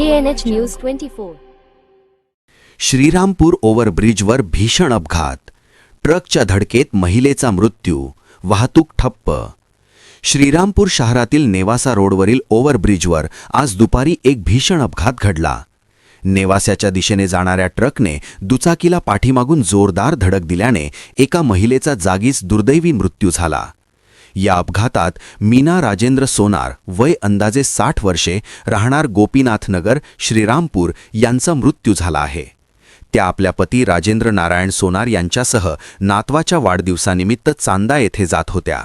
KNH News 24. Shrirampur ओव्हरब्रिजवर भीषण अपघात. ट्रकच्या धडकेत महिलेचा मृत्यू. वाहतूक ठप्प. श्रीरामपूर शहरातील नेवासा रोडवरील ओव्हरब्रिजवर आज दुपारी एक भीषण अपघात घडला. नेवास्याच्या दिशेने जाणाऱ्या ट्रकने दुचाकीला पाठीमागून जोरदार धडक दिल्याने एका महिलेचा जागीच दुर्दैवी मृत्यू झाला. या अपघातात मीना राजेंद्र सोनार वय अंदाजे साठ वर्षे राहणार गोपीनाथनगर श्रीरामपूर यांचा मृत्यू झाला आहे. त्या आपल्या पती राजेंद्र नारायण सोनार यांच्यासह नातवाच्या वाढदिवसानिमित्त चांदा येथे जात होत्या.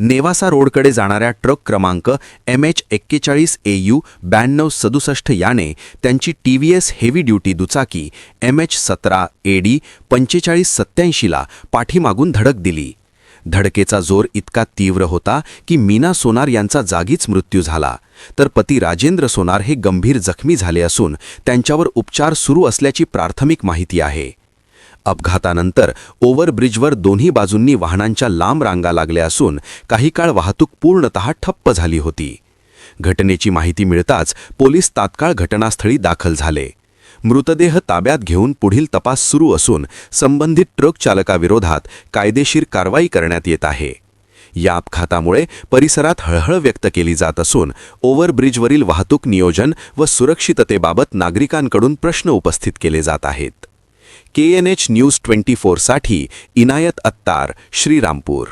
नेवासा रोडकडे जाणाऱ्या ट्रक क्रमांक एम एच एक्केचाळीस ए यू ब्याण्णव सदुसष्ट याने त्यांची T V S heavy duty दुचाकी एम एच सतरा ए डी पंचेचाळीस सत्याऐंशीला पाठीमागून धडक दिली. धडकेचा जोर इतका तीव्र होता की मीना सोनार यांचा जागीच मृत्यू झाला. तर पती राजेंद्र सोनार हे गंभीर जखमी झाले असून त्यांच्यावर उपचार सुरू असल्याची प्राथमिक माहिती आहे. अपघातानंतर ओव्हरब्रिजवर दोन्ही बाजूंनी वाहनांच्या लांब रांगा लागल्या असून काही काळ वाहतूक पूर्णतः ठप्प झाली होती. घटनेची माहिती मिळताच पोलीस तात्काळ घटनास्थळी दाखल झाले. मृतदेह ताब्यात घेऊन पुढील तपास सुरू असून संबंधित ट्रक चालकाविरोधात कायदेशीर कारवाई करण्यात येत आहे. या अपघातामुळे परिसरात हळहळ व्यक्त केली जात असून ओव्हरब्रिजवरील वाहतूक नियोजन व सुरक्षिततेबाबत नागरिकांकडून प्रश्न उपस्थित केले जात आहेत. K N H news twenty फोरसाठी Inayat Attar Shrirampur.